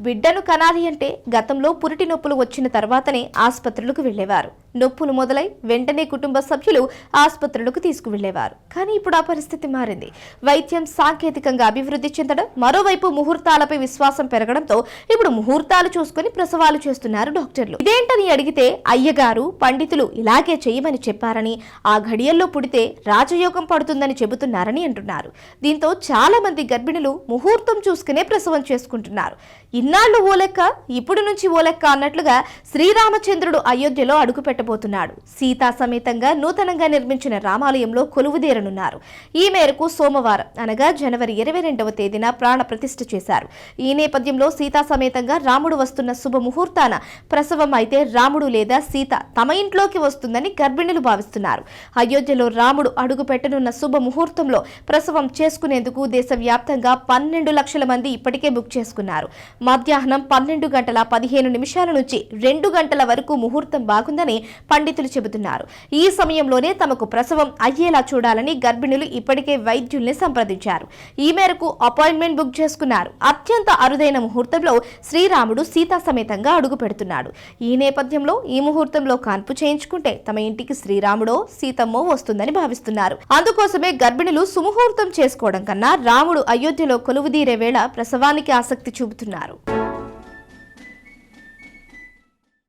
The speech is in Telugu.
బిడ్డను కనాలి అంటే గతంలో పురిటి నొప్పులు వచ్చిన తర్వాతనే ఆసుపత్రులకు వెళ్ళేవారు నొప్పులు మొదలై వెంటనే కుటుంబ సభ్యులు ఆసుపత్రులకు తీసుకువెళ్ళేవారు కానీ ఇప్పుడు ఆ పరిస్థితి మారింది. వైద్యం సాంకేతికంగా అభివృద్ధి చెందడం మరోవైపు ముహూర్తాలపై విశ్వాసం పెరగడంతో ఇప్పుడు ముహూర్తాలు చూసుకుని ప్రసవాలు చేస్తున్నారు డాక్టర్లు. ఇదేంటని అడిగితే అయ్యగారు పండితులు ఇలాగే చేయమని చెప్పారని ఆ ఘడియల్లో పుడితే రాజయోగం పడుతుందని చెబుతున్నారని అంటున్నారు. దీంతో చాలా మంది గర్భిణులు ముహూర్తం చూసుకునే ప్రసవం చేసుకుంటున్నారు. ఇన్నాళ్ళు ఓలెక్క ఇప్పుడు నుంచి ఓలెక్క అన్నట్లుగా శ్రీరామచంద్రుడు అయోధ్యలో అడుగు పెట్టబోతున్నాడు. సీతా సమేతంగా నూతనంగా నిర్మించిన రామాలయంలో కొలువుదేరనున్నారు. ఈ మేరకు సోమవారం అనగా జనవరి ఇరవై రెండవ తేదీన ప్రాణ ప్రతిష్ఠ చేశారు. ఈ నేపథ్యంలో సీతా సమేతంగా రాముడు వస్తున్న శుభ ముహూర్తాన ప్రసవం అయితే రాముడు లేదా సీత తమ ఇంట్లోకి వస్తుందని గర్భిణులు భావిస్తున్నారు. అయోధ్యలో రాముడు అడుగు పెట్టనున్న శుభ ముహూర్తంలో ప్రసవం చేసుకునేందుకు దేశవ్యాప్తంగా పన్నెండు లక్షల మంది ఇప్పటికే బుక్ చేసుకున్నారు. మధ్యాహ్నం పన్నెండు గంటల పదిహేను నిమిషాల నుంచి రెండు గంటల వరకు ముహూర్తం బాగుందని పండితులు చెబుతున్నారు. ఈ సమయంలోనే తమకు ప్రసవం అయ్యేలా చూడాలని గర్భిణులు ఇప్పటికే వైద్యుల్ని సంప్రదించారు. ఈ మేరకు అపాయింట్మెంట్ బుక్ చేసుకున్నారు. అత్యంత అరుదైన ముహూర్తంలో శ్రీరాముడు సీతా సమేతంగా అడుగు పెడుతున్నాడు. ఈ నేపథ్యంలో ఈ ముహూర్తంలో కాన్పు చేయించుకుంటే తమ ఇంటికి శ్రీరాముడో సీతమ్మో వస్తుందని భావిస్తున్నారు. అందుకోసమే గర్భిణులు సుముహూర్తం చేసుకోవడం కన్నా రాముడు అయోధ్యలో కొలువుదీరే వేళ ప్రసవానికి ఆసక్తి చూపుతున్నారు.